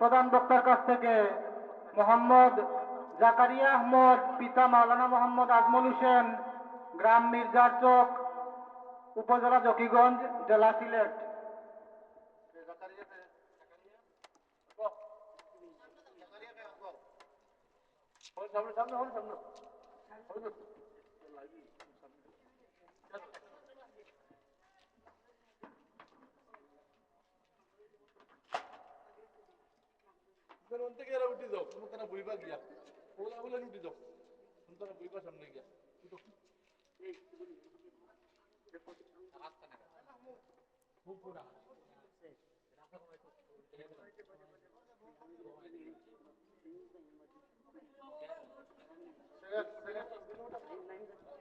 প্রধান বক্তার কাছ থেকে মোহাম্মদ জাকারিয়া আহমদ, পিতা মাওলানা মোহাম্মদ আজমল হোসেন, গ্রাম মির্জার চক, উপজেলা জকিগঞ্জ জেলা সিলেট। সামনে সামনে হন সামনে অন্তে গিয়ে উঠি যাও তুমি তারা বইবা গিয়া ওলা বলে উঠি যাও তুমি তারা বইবা সামনে গিয়া উঠো।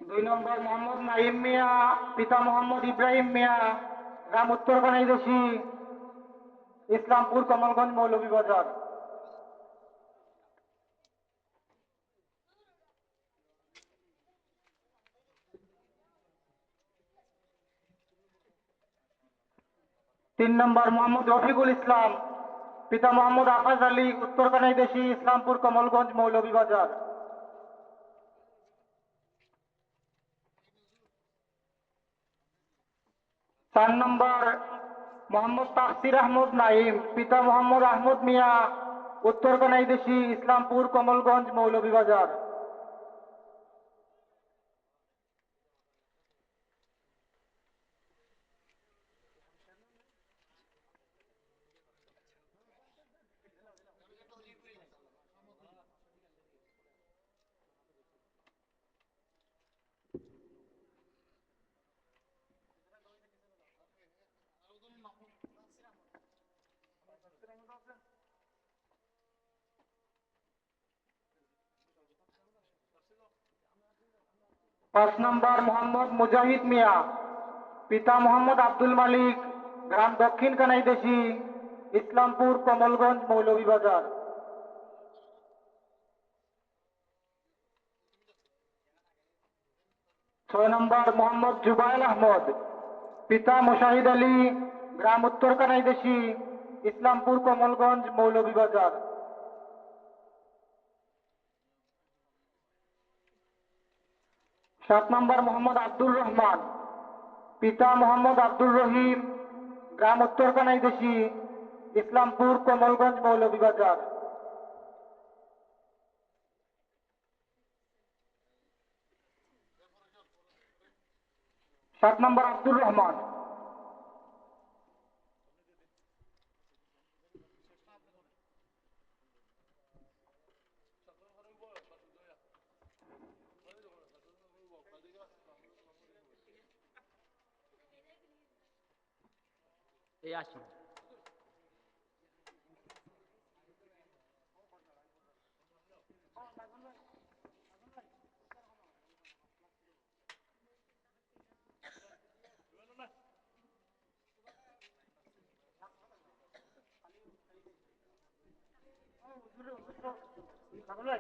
দুই নম্বর মোহাম্মদ নাইম মিয়া, পিতা মোহাম্মদ ইব্রাহিম মিয়া, গ্রাম উত্তর কানাইদেশি ইসলামপুর কমলগঞ্জ মৌলভীবাজার। তিন নম্বর মোহাম্মদ রফিকুল ইসলাম, পিতা মোহাম্মদ আফাজ আলী উত্তর কানাইদেশি ইসলামপুর কমলগঞ্জ মৌলভীবাজার চার নম্বর মোহাম্মদ তাফসির আহমদ নাইম, পিতা মোহাম্মদ আহমদ মিয়া উত্তর কানাইদেশি ইসলামপুর কমলগঞ্জ মৌলভীবাজার পাঁচ নম্বর মোহাম্মদ মুজাহিদ মিয়া, পিতা মোহাম্মদ আব্দুল মালিক, গ্রাম দক্ষিণ কানাইদেশি ইসলামপুর কমলগঞ্জ মৌলভীবাজার ছয় নম্বর মোহাম্মদ জুবাইল আহমদ, পিতা মুশাহিদ আলী, গ্রাম উত্তর কানাইদেশি ইসলামপুর কমলগঞ্জ মৌলভীবাজার সাত নম্বর মোহাম্মদ আব্দুর রহমান, পিতা মোহাম্মদ আব্দুর রহিম, গ্রাম উত্তরকানাই দেশি, ইসলামপুর কমলগঞ্জ মৌলভীবাজার সাত নম্বর আব্দুর রহমান। এই আসুন ভিডিও করে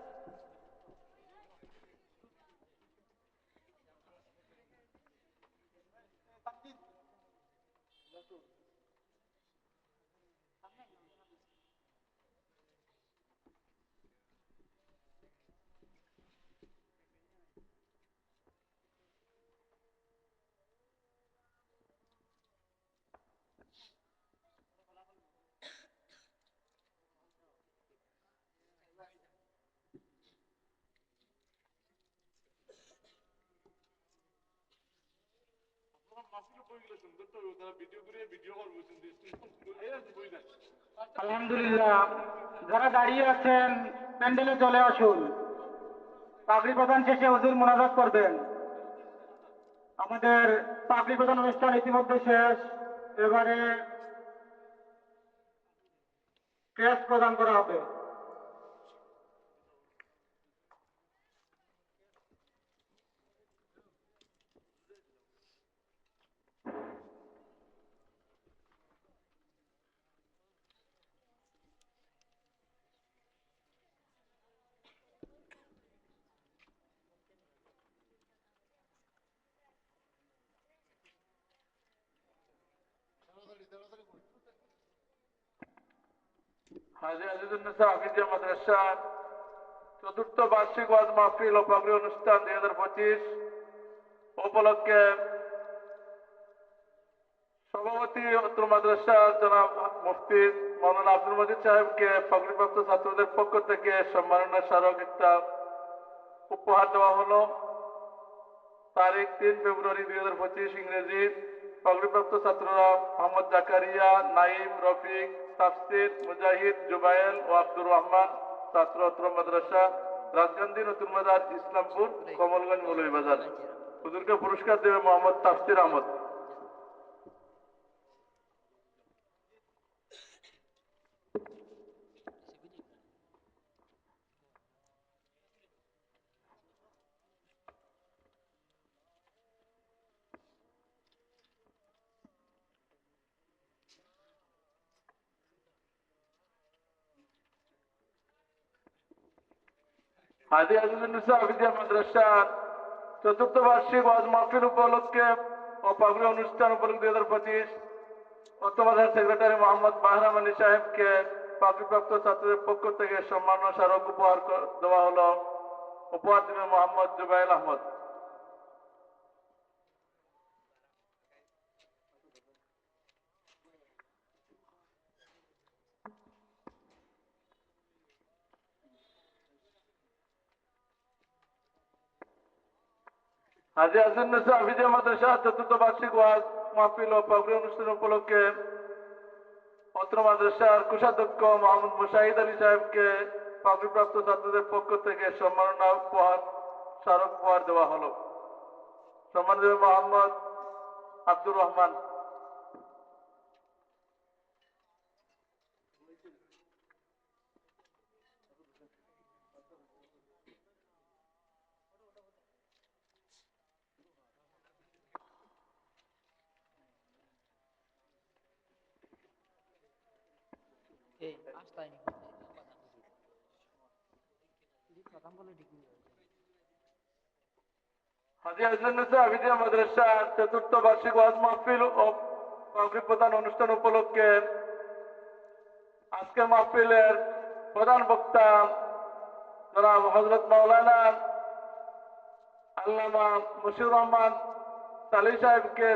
আলহামদুলিল্লাহ। যারা দাঁড়িয়ে আছেন, প্যান্ডেলে চলে আসুন। পাগড়ি প্রদান শেষে হুজুর মোনাজাত করবেন। আমাদের পাগড়ি প্রদান অনুষ্ঠান ইতিমধ্যে শেষ। এবারে ক্রেস্ট প্রদান করা হবে। হাজি চতুর্থ বার্ষিক ওয়াজ মাহফিল ও পাগড়ি অনুষ্ঠান দুই হাজার পঁচিশ উপলক্ষে সভাপতি অত্র মাদ্রাসা জনাব মুফতি মৌলানা আব্দুল মজিদ সাহেবকে পাগড়িপ্রাপ্ত ছাত্রদের পক্ষ থেকে সম্মাননা স্মারক একটা উপহার দেওয়া হলো। তারিখ তিন ফেব্রুয়ারি দুই হাজার পঁচিশ ইংরেজি। পাগড়িপ্রাপ্ত ছাত্ররা মোহাম্মদ জাকারিয়া নাইম রফিক তাফসির মুজাহিদ জুবায়েল ও আব্দুর রহমান ছাত্র অত্র মাদ্রাসা রাজগান্ধী নতুন বাজার ইসলামপুর কমলগঞ্জ মৌলভীবাজার। হুজুরকে পুরস্কার দেবে মোহাম্মদ তাফসির আহমদ। হাজি আজিজুন্নেসা আবিদিয়া মাদ্রাসা চতুর্থ বার্ষিক ওয়াজ মাহফিল উপলক্ষে ও অনুষ্ঠান উপলক্ষে দুই হাজার পঁচিশ অর্থমাধার সেক্রেটারি মোহাম্মদ বাহরাম আলী সাহেবকে পাগড়িপ্রাপ্ত ছাত্রদের পক্ষ থেকে সম্মান স্মারক উপহার দেওয়া হলো। উপহার দেবে মোহাম্মদ জুবাইল আহমদ। হাজি আজিজুন্নেসা আবিদিয়া মাদ্রাসা চতুর্থ বার্ষিক ওয়াজ মাহফিল ও পাগড়ি অনুষ্ঠান উপলক্ষে অত্র মাদ্রাসার কোষাধ্যক্ষ মোহাম্মদ মুশাহিদ আলী সাহেবকে পাগড়িপ্রাপ্ত ছাত্রদের পক্ষ থেকে সম্মাননা উপহার স্মারক উপহার দেওয়া হলো। সম্মান দেবে মোহাম্মদ আব্দুর রহমান এই আসতাই নি কথা বলে ঠিক নেই হাজি আজিজুন্নেসা আবিদিয়া চতুর্থ বার্ষিক ওয়াজ মাহফিল ও প্রদান অনুষ্ঠান উপলক্ষে মাহফিলের প্রধান বক্তা হজরত মাওলানা রহমান সালি সাহেবকে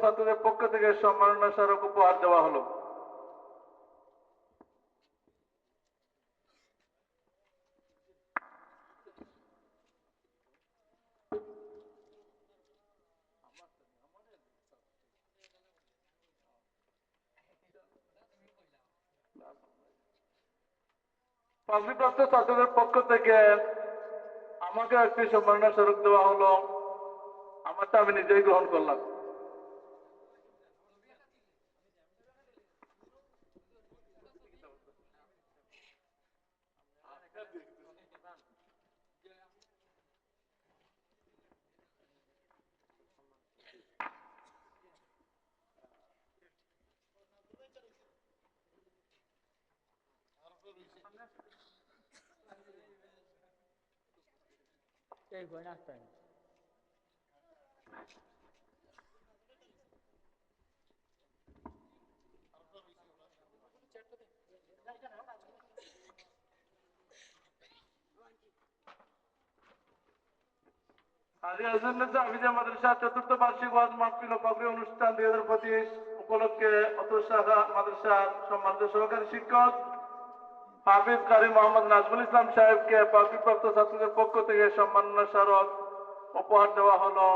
ছাত্রদের পক্ষ থেকে সম্মাননা স্মারক উপহার দেওয়া হলো। পাগড়িপ্রাপ্ত ছাত্রদের পক্ষ থেকে আমাকে একটি সম্মাননা স্বরূপ দেওয়া হলো। আমারটা আমি নিজেই গ্রহণ করলাম। হাজুন্নেসা হাফিজা মাদ্রাসা চতুর্থ বার্ষিক ওয়াজ মাহফিল পাগড়ি অনুষ্ঠান দুই হাজার পঁচিশ উপলক্ষে অত শাখা মাদ্রাসার সম্মানিত সহকারী শিক্ষক হাফিজ কারি মোহাম্মদ নাজমুল ইসলাম সাহেবকে প্রাপ্তিপ্রাপ্ত ছাত্রদের পক্ষ থেকে সম্মাননা স্মারক উপহার দেওয়া হলো।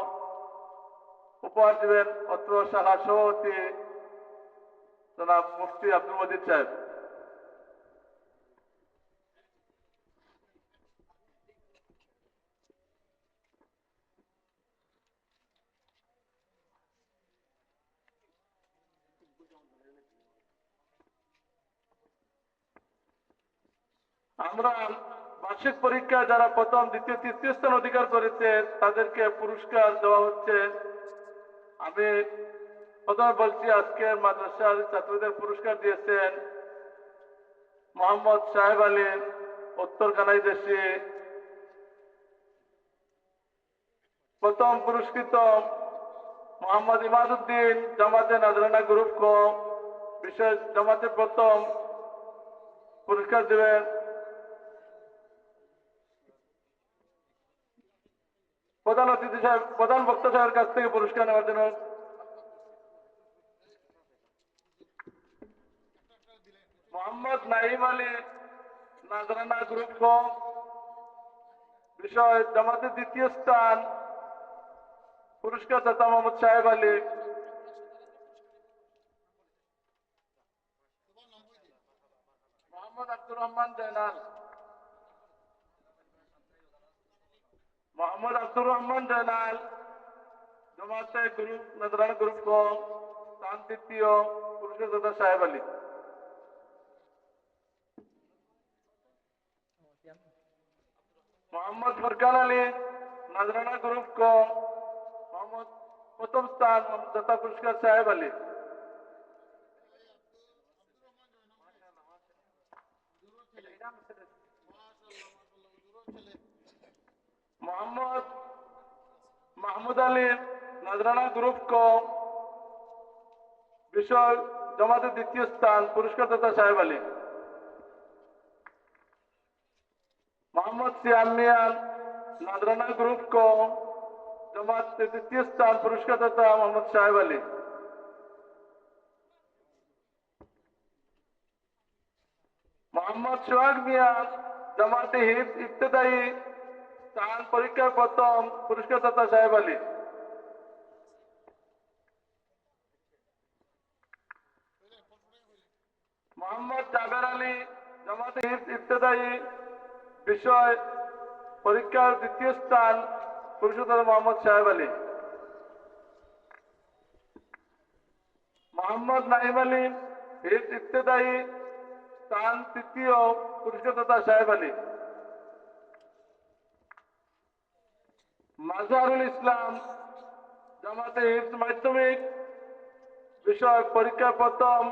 উপহার দিবেন অত্র শাখার সভাপতি জনাব মুফতি আব্দুল মজিদ সাহেব। আমরা বার্ষিক পরীক্ষায় যারা প্রথম, দ্বিতীয়, তৃতীয় স্থান অধিকার করেছে, তাদেরকে পুরস্কার দেওয়া হচ্ছে। আমি প্রথমে বলছি আজকের মাদ্রাসার ছাত্রদের পুরস্কার দিয়েছেন মোহাম্মদ সাহেব আলী উত্তর কানাই দেশি। প্রথম পুরস্কৃত মোহাম্মদ ইমাদুদ্দিন জামাতে নাজরানা গ্রুপ কো, বিশেষ জামাতে প্রথম পুরস্কার দেবেন। প্রধান অতিথি সাহেব প্রধান বক্তা সাহেবের কাছ থেকে পুরস্কার নেওয়ার জন্য মোহাম্মদ নাইম আলী নাজরানা গ্রুপ খ বিষয় জামাতের দ্বিতীয় স্থান, পুরস্কার দাতা মোহাম্মদ সাহেব আলী। মোহাম্মদ আব্দুর রহমান জয়নাল। মোহাম্মদ আব্দুর রহমান জয়নাল জমাতে গ্রুপ নজরানা গ্রুপ ক স্থান তৃতীয় পুরস্কার দাতা সাহেব আলী মোহাম্মদ ফুরকান আলী নজরানা গ্রুপ ক মোহাম্মদ প্রথম স্থান মোহাম্মদ দাতা পুরস্কার সাহেব আলী মোহাম্মদ মাহমুদ আলী নজরানা গ্রুপ ক বিষয় জমাতে দ্বিতীয় স্থান পুরস্কার দাতা সাহেব আলী। মোহাম্মদ সিয়াম মিয়ান নজরানা গ্রুপ ক জমাতে দ্বিতীয় স্থান পুরস্কার দাতা মোহাম্মদ সাহেব আলী। মোহাম্মদ সোহাগ মিয়া জামাতে হিফ ইবতদায়ী স্থান পরীক্ষার প্রথম পুরস্কার দাতা সাহেব আলী। মোহাম্মদ জাবের আলী জামাতে হিফ ইবতদায়ী বিষয় পরীক্ষার দ্বিতীয় স্থান দাতা মোহাম্মদ সাহেব আলী। মোহাম্মদ নাইম আলী হিফ ইবতদায়ী স্থান তৃতীয় পুরস্কার দাতা সাহেব আলী। মাজহারুল ইসলাম জামাতে মাধ্যমিক বিষয় পরীক্ষা প্রথম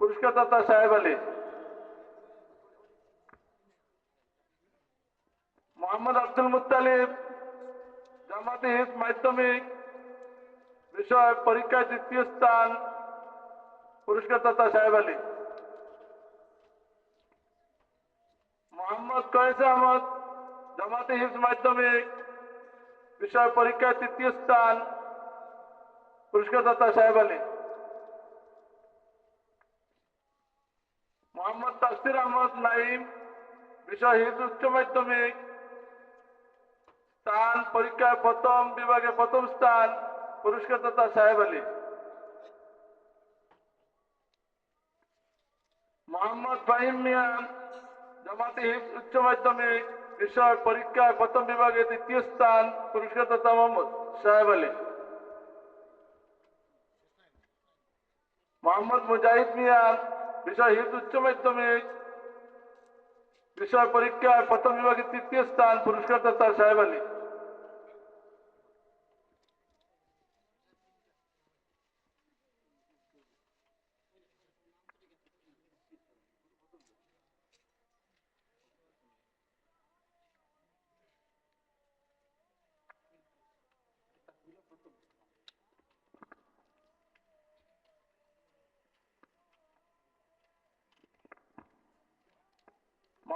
পুরস্কার দাতা সাহেব আলী। মোহাম্মদ আব্দুল মুতালিব জামাতে হিফজ মাধ্যমিক বিষয় পরীক্ষায় দ্বিতীয় স্থান পুরস্কার দাতা সাহেব আলী। মোহাম্মদ কয়েস আহমদ জামাতে হিফজ মাধ্যমিক বিষয় পরীক্ষায় তৃতীয় স্থান, পুরস্কার দাতা সাহেব আলী। মোহাম্মদ তাসির আহমদ নাইম বিষয় হিফজ উচ্চ মাধ্যমিক। স্থান পরীক্ষায় প্রথম বিভাগে প্রথম স্থান, পুরস্কার দাতা সাহেব আলী। মোহাম্মদ ফাহিম মিয়া জামাতে হিফজ উচ্চ মাধ্যমিক। বিষয় পরীক্ষা প্রথম বিভাগে দ্বিতীয় স্থান পুরস্কার দাতা মোহাম্মদ সাহেব আলী। মোহাম্মদ মুজাহিদ মিয়া বিষয় হিন্দু উচ্চ মাধ্যমিক বিষয় পরীক্ষায় প্রথম বিভাগে তৃতীয় স্থান পুরস্কার দাতা সাহেব আলী।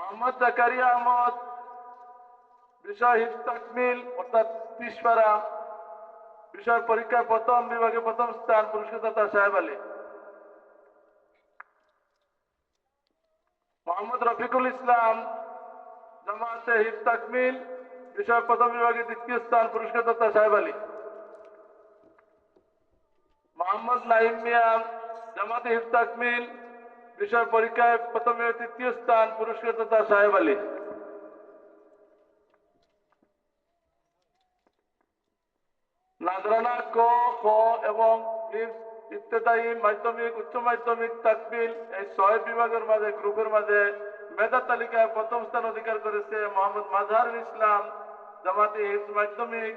মোহাম্মদ জাকারিয়া আহমদ, বিষয় তাকমিল, অর্থাৎ পিসপাড়া বিষয় পরীক্ষায় প্রথম বিভাগে প্রথম স্থান পুরস্কার দাতা সাহেব আলী। মোহাম্মদ রফিকুল ইসলাম, জামাতে হিফ তাকমিল, বিষয় প্রথম বিভাগে দ্বিতীয় স্থান পুরস্কার দাতা সাহেব আলী। মোহাম্মদ নাইম মিয়া, জামাতে হিফ তাকমিল বিষয় পরীক্ষায় প্রথমে তৃতীয় স্থান পুরস্কার দাতা সাহেব আলী। নাজরানা, ক, খ এবং ইত্তেদায়ী মাধ্যমিক, উচ্চ মাধ্যমিক, তাকবিল এই ছয় বিভাগের মাঝে, গ্রুপের মাঝে মেধা তালিকায় প্রথম স্থান অধিকার করেছে মোহাম্মদ মাজহারুল ইসলাম, জামাতি হিফজ মাধ্যমিক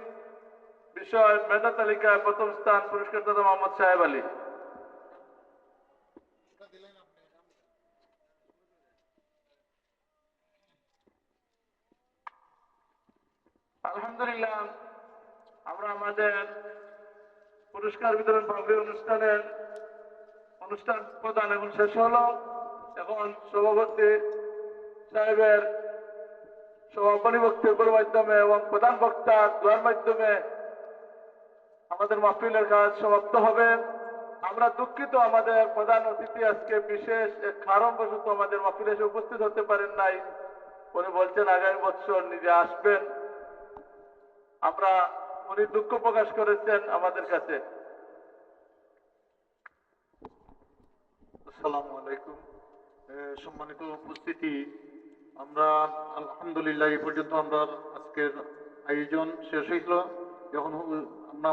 বিষয় মেধা তালিকায় প্রথম স্থান পুরস্কার দাতা মোহাম্মদ সাহেব আলী। আলহামদুলিল্লাহ, আমরা আমাদের পুরস্কার বিতরণ পাবলিক অনুষ্ঠানের অনুষ্ঠান প্রদান এখন শেষ হলো এখন সভাপতি সাহেবের সমাপনী বক্তব্যের মাধ্যমে এবং প্রধান বক্তা দোয়ার মাধ্যমে আমাদের মাহফিলের কাজ সমাপ্ত হবে। আমরা দুঃখিত আমাদের প্রধান অতিথি আজকে বিশেষ এক কারণবশত আমাদের মাহফিলে এসে উপস্থিত হতে পারেন নাই। উনি বলছেন, আগামী বছর নিজে আসবেন। আমরা, উনি দুঃখ প্রকাশ করেছেন আমাদের কাছে। আসসালামু আলাইকুম। সম্মানিত উপস্থিতি। আমরা, আলহামদুলিল্লাহ, এই পর্যন্ত আমরা আজকের আয়োজন শেষ হয়েছিল যখন আমরা